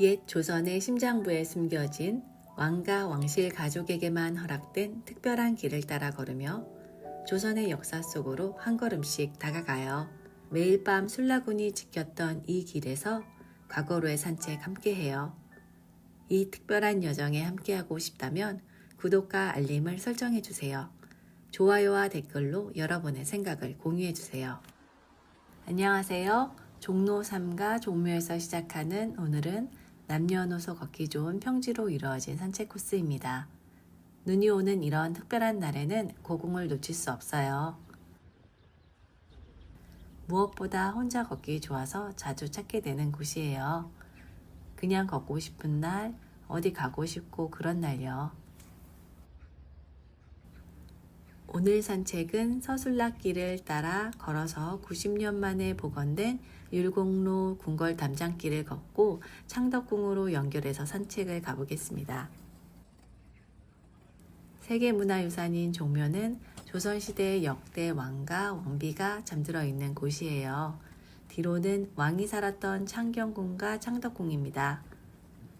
옛 조선의 심장부에 숨겨진 왕과 왕실 가족에게만 허락된 특별한 길을 따라 걸으며 조선의 역사 속으로 한 걸음씩 다가가요. 매일 밤 술라군이 지켰던 이 길에서 과거로의 산책 함께해요. 이 특별한 여정에 함께하고 싶다면 구독과 알림을 설정해 주세요. 좋아요와 댓글로 여러분의 생각을 공유해 주세요. 안녕하세요. 종로 3가 종묘에서 시작하는 오늘은 남녀노소 걷기 좋은 평지로 이루어진 산책 코스입니다. 눈이 오는 이런 특별한 날에는 고궁을 놓칠 수 없어요. 무엇보다 혼자 걷기 좋아서 자주 찾게 되는 곳이에요. 그냥 걷고 싶은 날, 어디 가고 싶고 그런 날요. 오늘 산책은 서술락길을 따라 걸어서 90년 만에 복원된 율곡로 궁궐 담장길을 걷고 창덕궁으로 연결해서 산책을 가보겠습니다. 세계문화유산인 종묘는 조선시대 역대 왕과 왕비가 잠들어 있는 곳이에요. 뒤로는 왕이 살았던 창경궁과 창덕궁입니다.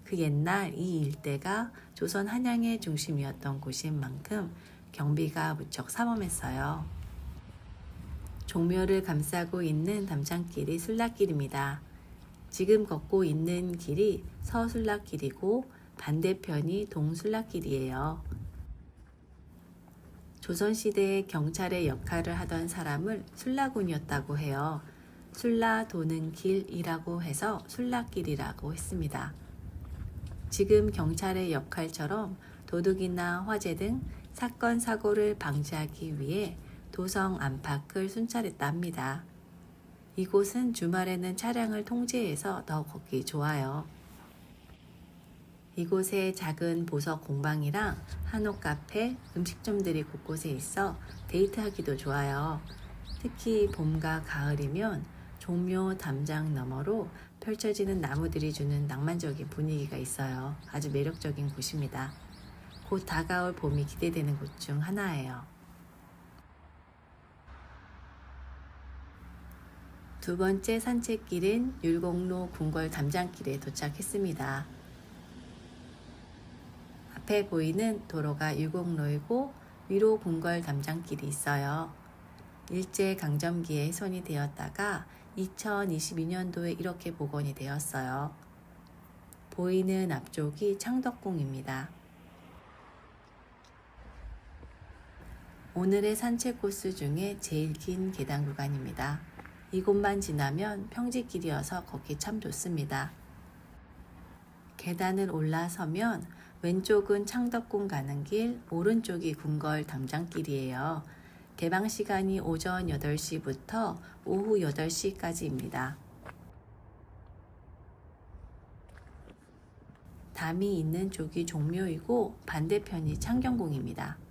그 옛날 이 일대가 조선 한양의 중심이었던 곳인 만큼 경비가 무척 삼엄했어요. 종묘를 감싸고 있는 담장길이 술락길입니다. 지금 걷고 있는 길이 서술락길이고 반대편이 동술락길이에요. 조선시대에 경찰의 역할을 하던 사람을 술라군이었다고 해요. 술라 도는 길이라고 해서 술락길이라고 했습니다. 지금 경찰의 역할처럼 도둑이나 화재 등 사건 사고를 방지하기 위해 도성 안팎을 순찰했다 합니다. 이곳은 주말에는 차량을 통제해서 더 걷기 좋아요. 이곳에 작은 보석 공방이랑 한옥 카페, 음식점들이 곳곳에 있어 데이트하기도 좋아요. 특히 봄과 가을이면 종묘 담장 너머로 펼쳐지는 나무들이 주는 낭만적인 분위기가 있어요. 아주 매력적인 곳입니다. 곧 다가올 봄이 기대되는 곳 중 하나예요. 두 번째 산책길은 율곡로 궁궐 담장길에 도착했습니다. 앞에 보이는 도로가 율곡로이고 위로 궁궐 담장길이 있어요. 일제 강점기에 훼손이 되었다가 2022년도에 이렇게 복원이 되었어요. 보이는 앞쪽이 창덕궁입니다. 오늘의 산책 코스 중에 제일 긴 계단 구간입니다. 이곳만 지나면 평지길이어서 걷기 참 좋습니다. 계단을 올라서면 왼쪽은 창덕궁 가는 길, 오른쪽이 궁궐 담장길이에요. 개방 시간이 오전 8시부터 오후 8시까지입니다. 담이 있는 쪽이 종묘이고 반대편이 창경궁입니다.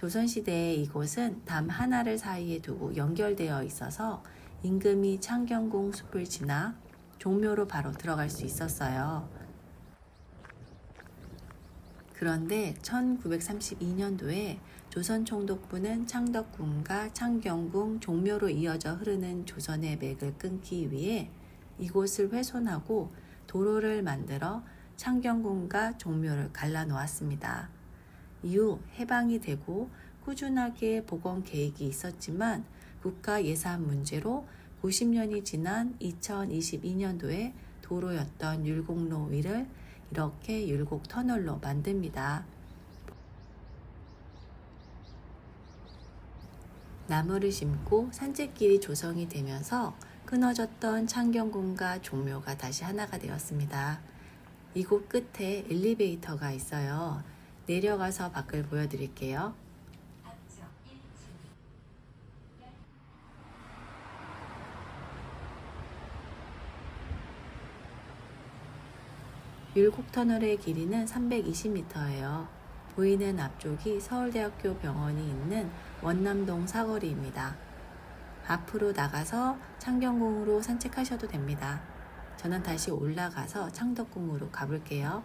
조선시대에 이곳은 담 하나를 사이에 두고 연결되어 있어서 임금이 창경궁 숲을 지나 종묘로 바로 들어갈 수 있었어요. 그런데 1932년도에 조선 총독부는 창덕궁과 창경궁 종묘로 이어져 흐르는 조선의 맥을 끊기 위해 이곳을 훼손하고 도로를 만들어 창경궁과 종묘를 갈라 놓았습니다. 이후 해방이 되고 꾸준하게 복원 계획이 있었지만 국가 예산 문제로 90년이 지난 2022년도에 도로였던 율곡로 위를 이렇게 율곡 터널로 만듭니다. 나무를 심고 산책길이 조성이 되면서 끊어졌던 창경궁과 종묘가 다시 하나가 되었습니다. 이곳 끝에 엘리베이터가 있어요. 내려가서 밖을 보여드릴게요. 율곡 터널의 길이는 320m예요. 보이는 앞쪽이 서울대학교 병원이 있는 원남동 사거리입니다. 앞으로 나가서 창경궁으로 산책하셔도 됩니다. 저는 다시 올라가서 창덕궁으로 가볼게요.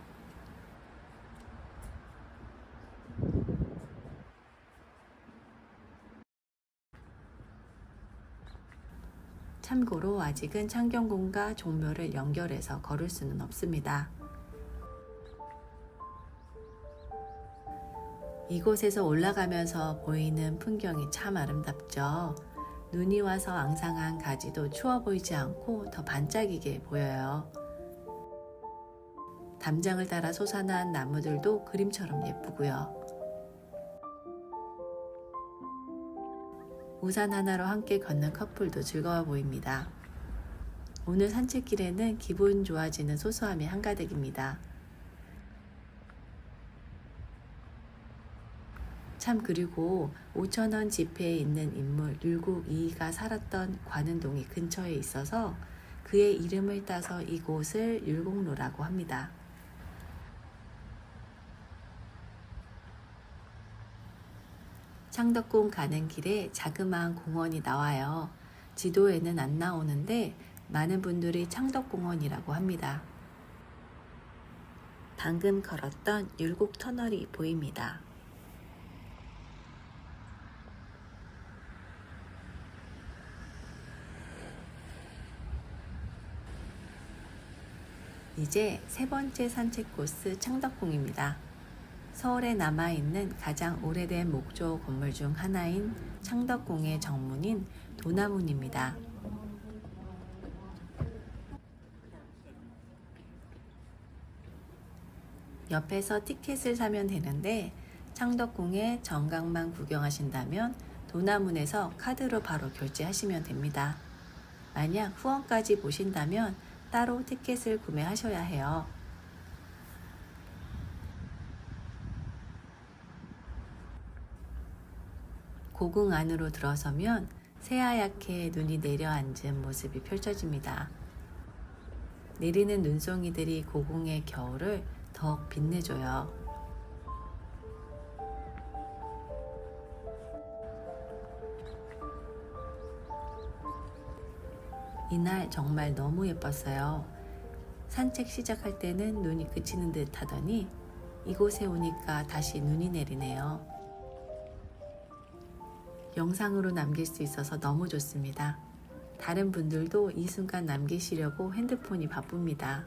참고로 아직은 창경궁과 종묘를 연결해서 걸을 수는 없습니다. 이곳에서 올라가면서 보이는 풍경이 참 아름답죠. 눈이 와서 앙상한 가지도 추워 보이지 않고 더 반짝이게 보여요. 담장을 따라 솟아난 나무들도 그림처럼 예쁘고요. 우산 하나로 함께 걷는 커플도 즐거워 보입니다. 오늘 산책길에는 기분 좋아지는 소소함이 한가득입니다. 참 그리고 5천원 지폐에 있는 인물 율곡 이이가 살았던 관운동이 근처에 있어서 그의 이름을 따서 이곳을 율곡로라고 합니다. 창덕궁 가는 길에 자그마한 공원이 나와요. 지도에는 안 나오는데 많은 분들이 창덕공원이라고 합니다. 방금 걸었던 율곡 터널이 보입니다. 이제 세 번째 산책 코스 창덕궁입니다. 서울에 남아있는 가장 오래된 목조 건물 중 하나인 창덕궁의 정문인 도나문입니다. 옆에서 티켓을 사면 되는데 창덕궁의 정강만 구경하신다면 도나문에서 카드로 바로 결제하시면 됩니다. 만약 후원까지 보신다면 따로 티켓을 구매하셔야 해요. 고궁 안으로 들어서면 새하얗게 눈이 내려앉은 모습이 펼쳐집니다. 내리는 눈송이들이 고궁의 겨울을 더욱 빛내줘요. 이날 정말 너무 예뻤어요. 산책 시작할 때는 눈이 그치는 듯 하더니 이곳에 오니까 다시 눈이 내리네요. 영상으로 남길 수 있어서 너무 좋습니다. 다른 분들도 이 순간 남기시려고 핸드폰이 바쁩니다.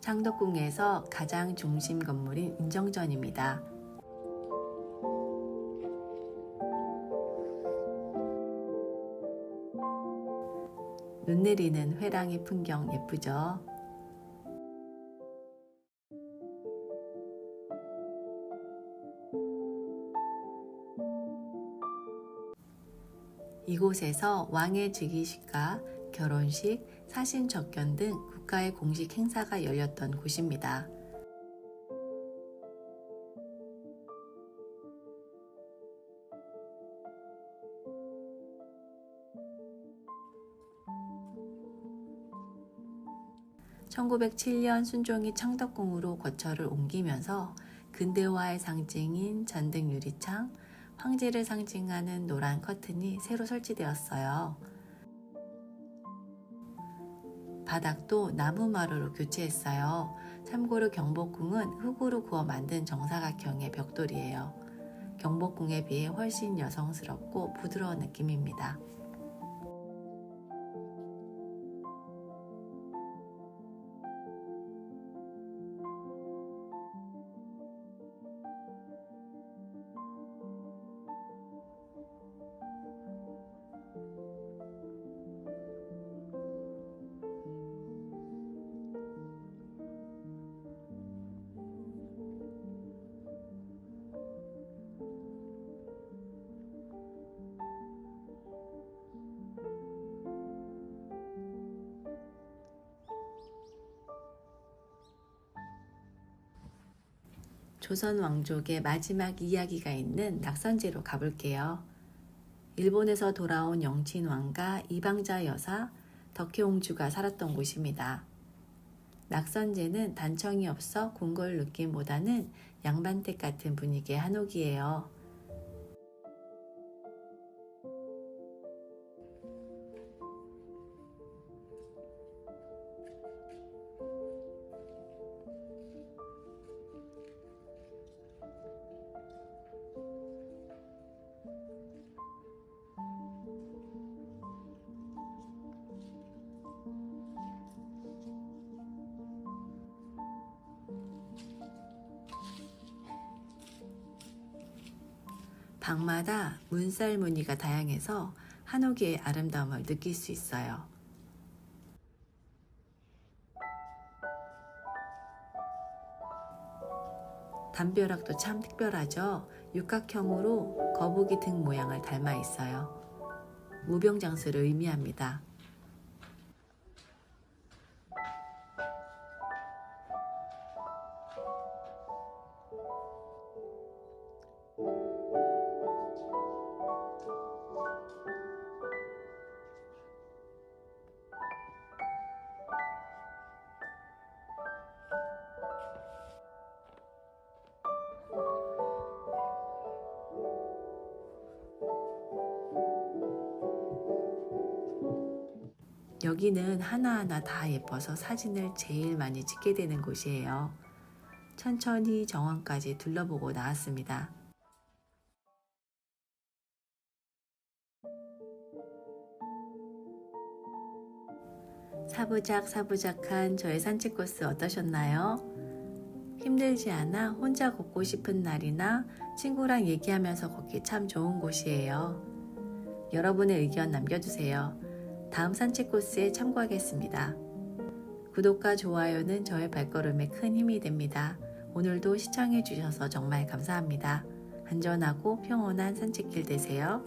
창덕궁에서 가장 중심 건물인 인정전입니다. 눈 내리는 회랑의 풍경 예쁘죠? 이곳에서 왕의 즉위식과 결혼식, 사신 접견 등 국가의 공식 행사가 열렸던 곳입니다. (1907년) 순종이 창덕궁으로 거처를 옮기면서 근대화의 상징인 전등 유리창, 황제를 상징하는 노란 커튼이 새로 설치되었어요. 바닥도 나무마루로 교체했어요. 참고로 경복궁은 흙으로 구워 만든 정사각형의 벽돌이에요. 경복궁에 비해 훨씬 여성스럽고 부드러운 느낌입니다. 조선 왕족의 마지막 이야기가 있는 낙선제로 가볼게요. 일본에서 돌아온 영친 왕과 이방자 여사 덕혜옹주가 살았던 곳입니다. 낙선제는 단청이 없어 궁궐 느낌보다는 양반댁 같은 분위기의 한옥이에요. 방마다 문살 무늬가 다양해서 한옥의 아름다움을 느낄 수 있어요. 담벼락도 참 특별하죠. 육각형으로 거북이 등 모양을 닮아 있어요. 무병장수를 의미합니다. 여기는 하나하나 다 예뻐서 사진을 제일 많이 찍게 되는 곳이에요. 천천히 정원까지 둘러보고 나왔습니다. 사부작 사부작한 저의 산책 코스 어떠셨나요? 힘들지 않아 혼자 걷고 싶은 날이나 친구랑 얘기하면서 걷기 참 좋은 곳이에요. 여러분의 의견 남겨주세요. 다음 산책 코스에 참고하겠습니다. 구독과 좋아요는 저의 발걸음에 큰 힘이 됩니다. 오늘도 시청해주셔서 정말 감사합니다. 안전하고 평온한 산책길 되세요.